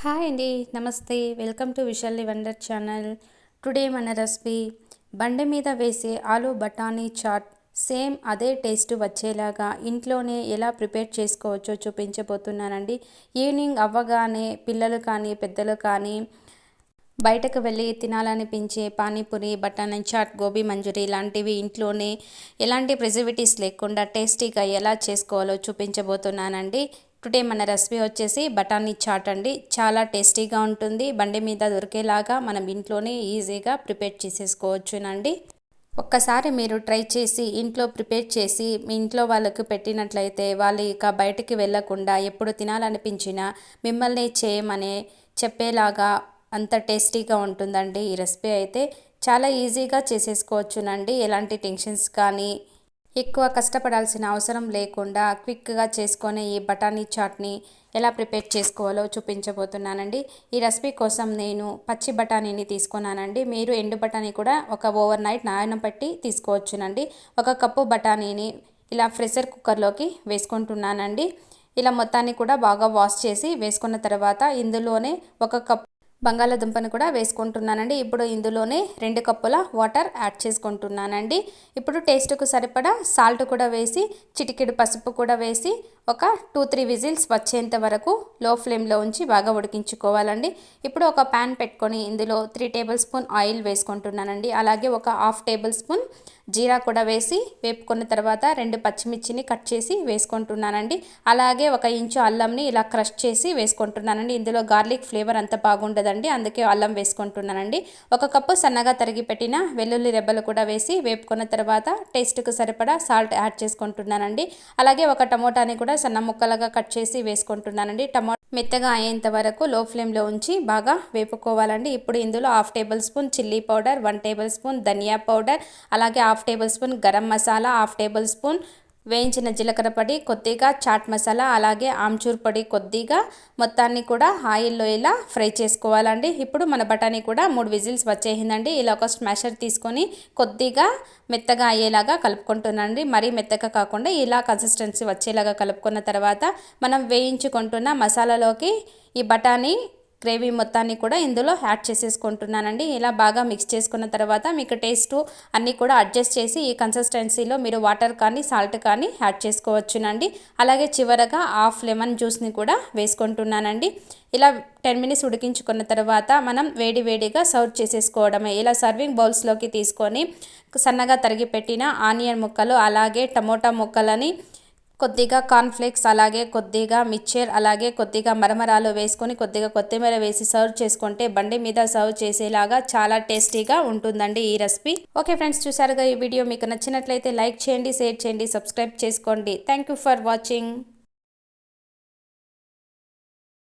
Hi అండి నమస్తే. Welcome to Vishali wonder channel. Today మన రెసిపీ బండి మీద వేసే ఆలు బఠానీ చాట్. సేమ్ అదే టేస్ట్ వచ్చేలాగా ఇంట్లోనే ఎలా ప్రిపేర్ చేసుకోవచ్చో చూపించబోతున్నానండి. ఈవినింగ్ అవ్వగానే పిల్లలు కానీ పెద్దలు కానీ బయటకు వెళ్ళి తినాలనిపించే పానీపూరి బఠానీ చాట్ గోబీ మంజూరి ఇలాంటివి ఇంట్లోనే ఎలాంటి ప్రిజర్వేటివ్స్ లేకుండా టేస్టీగా ఎలా చేసుకోవాలో చూపించబోతున్నానండి. టుడే మన రెసిపీ వచ్చేసి బఠానీ చాట్ అండి. చాలా టేస్టీగా ఉంటుంది. బండి మీద దొరికేలాగా మనం ఇంట్లోనే ఈజీగా ప్రిపేర్ చేసేసుకోవచ్చునండి. ఒక్కసారి మీరు ట్రై చేసి ఇంట్లో ప్రిపేర్ చేసి మీ ఇంట్లో వాళ్ళకు పెట్టినట్లయితే వాళ్ళు ఇక బయటికి వెళ్ళకుండా ఎప్పుడు తినాలనిపించినా మిమ్మల్ని చేయమనే చెప్పేలాగా అంత టేస్టీగా ఉంటుందండి ఈ రెసిపీ అయితే. చాలా ఈజీగా చేసేసుకోవచ్చునండి. ఎలాంటి టెన్షన్స్ కానీ ఎక్కువ కష్టపడాల్సిన అవసరం లేకుండా క్విక్గా చేసుకునే ఈ బఠానీ చాట్ని ఎలా ప్రిపేర్ చేసుకోవాలో చూపించబోతున్నానండి. ఈ రెసిపీ కోసం నేను పచ్చి బఠానీని తీసుకున్నానండి. మీరు ఎండు బఠానీ కూడా ఒక ఓవర్ నైట్ నానబెట్టి తీసుకోవచ్చునండి. ఒక కప్పు బఠానీని ఇలా ప్రెషర్ కుక్కర్లోకి వేసుకుంటున్నానండి. ఇలా మొత్తాన్ని కూడా బాగా వాష్ చేసి వేసుకున్న తర్వాత ఇందులోనే ఒక కప్ బంగాళాదుంపను కూడా వేసుకుంటున్నానండి. ఇప్పుడు ఇందులోనే రెండు కప్పుల వాటర్ యాడ్ చేసుకుంటున్నానండి. ఇప్పుడు టేస్ట్కు సరిపడా సాల్ట్ కూడా వేసి చిటికెడు పసుపు కూడా వేసి ఒక టూ త్రీ విజిల్స్ వచ్చేంత వరకు లో ఫ్లేమ్లో ఉంచి బాగా ఉడికించుకోవాలండి. ఇప్పుడు ఒక ప్యాన్ పెట్టుకొని ఇందులో త్రీ టేబుల్ స్పూన్ ఆయిల్ వేసుకుంటున్నానండి. అలాగే ఒక హాఫ్ టేబుల్ స్పూన్ జీరా కూడా వేసి వేపుకున్న తర్వాత రెండు పచ్చిమిర్చిని కట్ చేసి వేసుకుంటున్నానండి. అలాగే ఒక ఇంచు అల్లంని ఇలా క్రష్ చేసి వేసుకుంటున్నానండి. ఇందులో గార్లిక్ ఫ్లేవర్ అంత బాగుండదండి. అందుకే అల్లం వేసుకుంటున్నానండి. ఒక కప్పు సన్నగా తరిగి పెట్టిన వెల్లుల్లి రెబ్బలు కూడా వేసి వేపుకున్న తర్వాత టేస్ట్కు సరిపడా సాల్ట్ యాడ్ చేసుకుంటున్నానండి. అలాగే ఒక టమోటాని కూడా సన్న ముక్కలుగా కట్ చేసి వేసుకుంటున్నానండి. టమో మెత్తగా అయ్యేంత వరకు లో ఫ్లేమ్లో ఉంచి బాగా వేపుకోవాలండి. ఇప్పుడు ఇందులో half tablespoon chilli powder one tablespoon dhania powder అలాగే half tablespoon garam masala half tablespoon వేయించిన జీలకర్ర పొడి కొద్దిగా చాట్ మసాలా అలాగే ఆమ్చూర్ పొడి కొద్దిగా మొత్తాన్ని కూడా ఆయిల్లో ఇలా ఫ్రై చేసుకోవాలండి. ఇప్పుడు మన బఠానీ కూడా మూడు విజిల్స్ వచ్చేసిందండి. ఇలా ఒక స్మాషర్ తీసుకొని కొద్దిగా మెత్తగా అయ్యేలాగా కలుపుకుంటున్నాండి మరీ మెత్తగా కాకుండా ఇలా కన్సిస్టెన్సీ వచ్చేలాగా కలుపుకున్న తర్వాత మనం వేయించుకుంటున్న మసాలాలోకి ఈ బఠానీ గ్రేవీ మొత్తాన్ని కూడా ఇందులో యాడ్ చేసేసుకుంటున్నానండి. ఇలా బాగా మిక్స్ చేసుకున్న తర్వాత మీకు టేస్ట్ అన్నీ కూడా అడ్జస్ట్ చేసి ఈ కన్సిస్టెన్సీలో మీరు వాటర్ కానీ సాల్ట్ కానీ యాడ్ చేసుకోవచ్చునండి. అలాగే చివరగా హాఫ్ లెమన్ జ్యూస్ని కూడా వేసుకుంటున్నానండి. ఇలా టెన్ మినిట్స్ ఉడికించుకున్న తర్వాత మనం వేడి వేడిగా సర్వ్ చేసేసుకోవడమే. ఇలా సర్వింగ్ బౌల్స్లోకి తీసుకొని సన్నగా తరిగి పెట్టిన ఆనియన్ ముక్కలు అలాగే టమోటా ముక్కలని కొద్దిగా కార్న్ఫ్లేక్స్ అలాగే కొద్దిగా మిక్చర్ అలాగే కొద్దిగా మరమరాలు వేసుకొని కొద్దిగా కొత్తిమీర వేసి సర్వ్ చేసుకుంటే బండి మీద సర్వ్ చేసేలాగా చాలా టేస్టీగా ఉంటుందండి ఈ రెసిపీ ఓకే ఫ్రెండ్స్ చూసారుగా ఈ వీడియో మీకు నచ్చినట్లయితే లైక్ చేయండి షేర్ చేయండి సబ్స్క్రైబ్ చేసుకోండి. Thank for watching